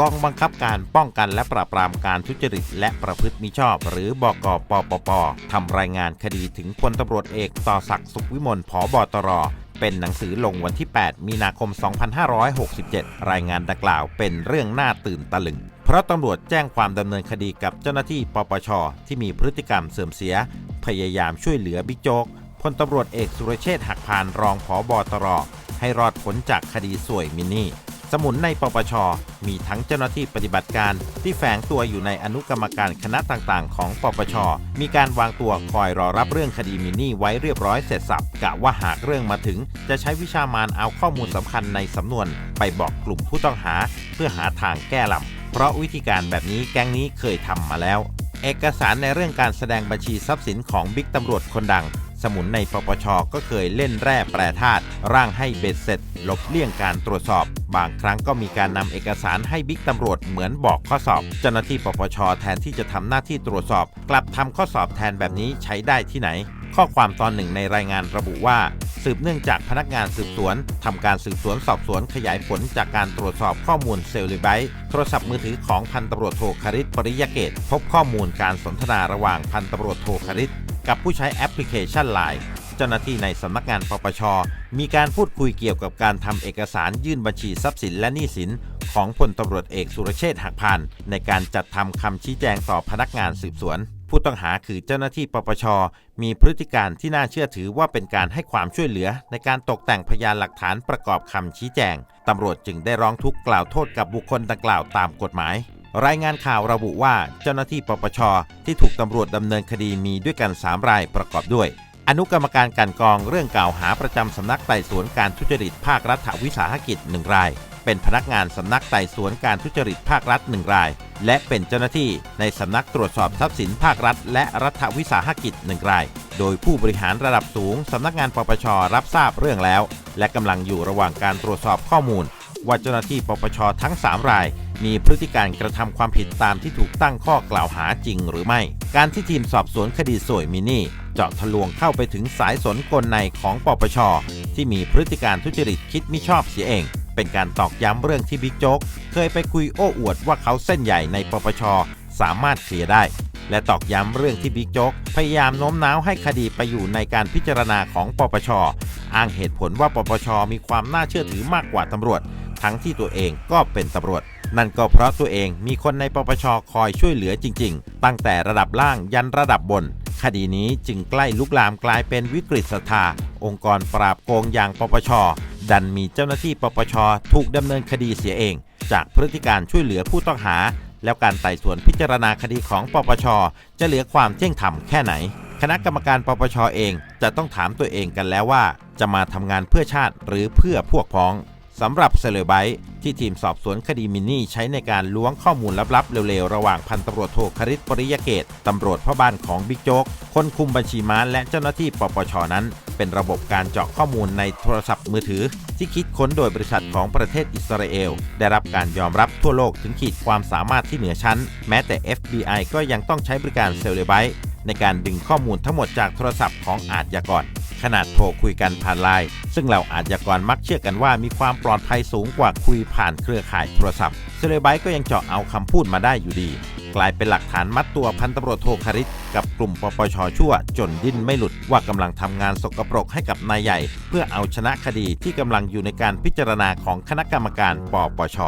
กองบังคับการป้องกันและปราบปรามการทุจริต และประพฤติมิชอบ หรือบกปปปทำรายงานคดีถึงพลตำรวจเอกต่อศักดิ์สุขวิมลผบตรเป็นหนังสือลงวันที่ 8 มีนาคม 2567 รายงานดังกล่าวเป็นเรื่องน่าตื่นตะลึง เพราะตำรวจแจ้งความดำเนินคดีกับเจ้าหน้าที่ปปช ที่มีพฤติกรรมเสื่อมเสีย พยายามช่วยเหลือบิ๊กโจ๊กพลตำรวจเอกสุรเชษฐ์หักพานรองผอบอตร ให้รอดพ้นจากคดีสวยมินี่ สมุนในปปช มีทั้งเจ้าหน้าที่ปฏิบัติการที่แฝงตัวอยู่ในอนุกรรมการคณะต่างๆ ของปปช มีการวางตัวคอยรอรับเรื่องคดีมินนี่ไว้เรียบร้อยเสร็จสับกะว่าหากเรื่องมาถึง จะใช้วิชามานเอาข้อมูลสำคัญในสำนวน ไปบอกกลุ่มผู้ต้องหา เพื่อหาทางแก้ลำเพราะวิธีการแบบนี้แก๊งนี้เคยทำมาแล้ว เอกสารในเรื่องการแสดงบัญชีทรัพย์สินของบิ๊กตำรวจคนดัง สมุนในปปชก็เคยเล่นแร่แปรธาตุร่างให้เบ็ดเสร็จหลบเลี่ยงการตรวจสอบ บางครั้งก็มีการนำเอกสารให้บิ๊กตำรวจเหมือนบอกข้อสอบ เจ้าหน้าที่ปปชแทนที่จะทำหน้าที่ตรวจสอบ กลับทำข้อสอบแทนแบบนี้ใช้ได้ที่ไหน ข้อความตอนหนึ่งในรายงานระบุว่าสืบเนื่องจากพนักงานสืบสวนทำการสืบสวนสอบสวนขยายผลจากการตรวจสอบข้อมูลเซลลิไบต์โทรศัพท์มือถือของพันตำรวจโทคาริตปริยเกต พบข้อมูลการสนทนาระหว่างพันตำรวจโทคาริต กับผู้ใช้แอปพลิเคชัน Line เจ้าหน้าที่ในสำนักงานปปช มีการพูดคุยเกี่ยวกับการทำเอกสารยื่นบัญชีทรัพย์สินและหนี้สิน ของพลตำรวจเอกสุรเชษฐ์หักพานในการจัดทำคำชี้แจงต่อพนักงานสืบสวน ผู้ต้องหาคือเจ้าหน้าที่ปปช มีพฤติการที่น่าเชื่อถือว่าเป็นการให้ความช่วยเหลือ ในการตกแต่งพยานหลักฐานประกอบคำชี้แจงตำรวจจึงได้ร้องทุกข์กล่าวโทษกับบุคคลดังกล่าวตามกฎหมาย รายงานข่าวระบุว่าเจ้าหน้าที่ปปช ที่ถูกตำรวจดำเนินคดีมีด้วยกัน 3 รายประกอบด้วย อนุกรรมการกลันกองเรื่องกล่าวหาประจำสำนักไต่สวนการทุจริตภาครัฐวิสาหกิจ 1 ราย เป็นพนักงานสำนักไต่สวนการทุจริตภาครัฐ 1 ราย และเป็นเจ้าหน้าที่ในสำนักตรวจสอบทรัพย์สินภาครัฐ และรัฐวิสาหกิจ 1 ราย โดยผู้บริหารระดับสูงสำนักงานปปชรับทราบเรื่องแล้ว และกำลังอยู่ระหว่างการตรวจสอบข้อมูล ว่าเจ้าหน้าที่ปปชทั้ง 3 ราย มีพฤติการกระทำความผิดตามที่ถูกตั้งข้อกล่าวหาจริงหรือไม่ การที่ทีมสอบสวนคดีสวยมินี่ เจาะทะลวงเข้าไปถึงสายสนกลในของปปช ที่มีพฤติการทุจริตคิดมิชอบเสียเอง เป็นการตอกย้ำเรื่องที่บิ๊กโจ๊กเคยไปคุยโอ้อวดว่าเขาเส้นใหญ่ในปปช สามารถเคลียร์ได้และตอกย้ำเรื่องที่บิ๊กโจ๊กพยายามโน้มน้าวให้คดีไปอยู่ในการพิจารณาของปปช อ้างเหตุผลว่าปปชมีความน่าเชื่อถือมากกว่าตำรวจ ทั้งที่ตัวเองก็เป็นตำรวจ นั่นก็เพราะตัวเองมีคนในปปชคอยช่วยเหลือจริง ๆ ตั้งแต่ระดับล่างยันระดับบน คดีนี้จึงใกล้ลุกลามกลายเป็นวิกฤตศรัทธาองค์กรปราบโกงอย่างปปช ดันมีเจ้าหน้าที่ปปชถูกดำเนินคดีเสียเอง จากพฤติการช่วยเหลือผู้ต้องหา แล้วการไต่สวนพิจารณาคดีของปปช จะเหลือความเที่ยงธรรมแค่ไหน คณะกรรมการปปชเองจะต้องถามตัวเองกันแล้วว่า จะมาทำงานเพื่อชาติหรือเพื่อพวกพ้อง สำหรับเซเลไบต์ที่ทีมสอบสวนคดีมินนี่ใช้ในการล้วงข้อมูลลับๆ เร็วๆ ระหว่างพันตำรวจโทคริตปริยเกตตำรวจพ่อบ้านของบิ๊กโจ๊ก คนคุมบัญชีม้าและเจ้าหน้าที่ปปชนั้น เป็นระบบการเจาะข้อมูลในโทรศัพท์มือถือ ที่คิดค้นโดยบริษัทของประเทศอิสราเอล ได้รับการยอมรับทั่วโลกถึงขีดความสามารถที่เหนือชั้น แม้แต่ FBI ก็ยังต้องใช้บริการเซเลไบต์ในการดึงข้อมูลทั้งหมดจากโทรศัพท์ของอาชญากร ขนาดโทรคุยกันผ่านไลน์ซึ่งเหล่าอาชญากรมักเชื่อกันว่ามีความปลอดภัยสูงกว่าคุยผ่านเครือข่ายโทรศัพท์เซเลไบต์ก็ยังเจาะเอาคำพูดมาได้อยู่ดี กลายเป็นหลักฐานมัดตัวพันตำรวจโทคาริตกับกลุ่มปปชชั่ว จนดิ้นไม่หลุดว่ากำลังทำงานสกปรกให้กับนายใหญ่ เพื่อเอาชนะคดีที่กำลังอยู่ในการพิจารณาของคณะกรรมการปปช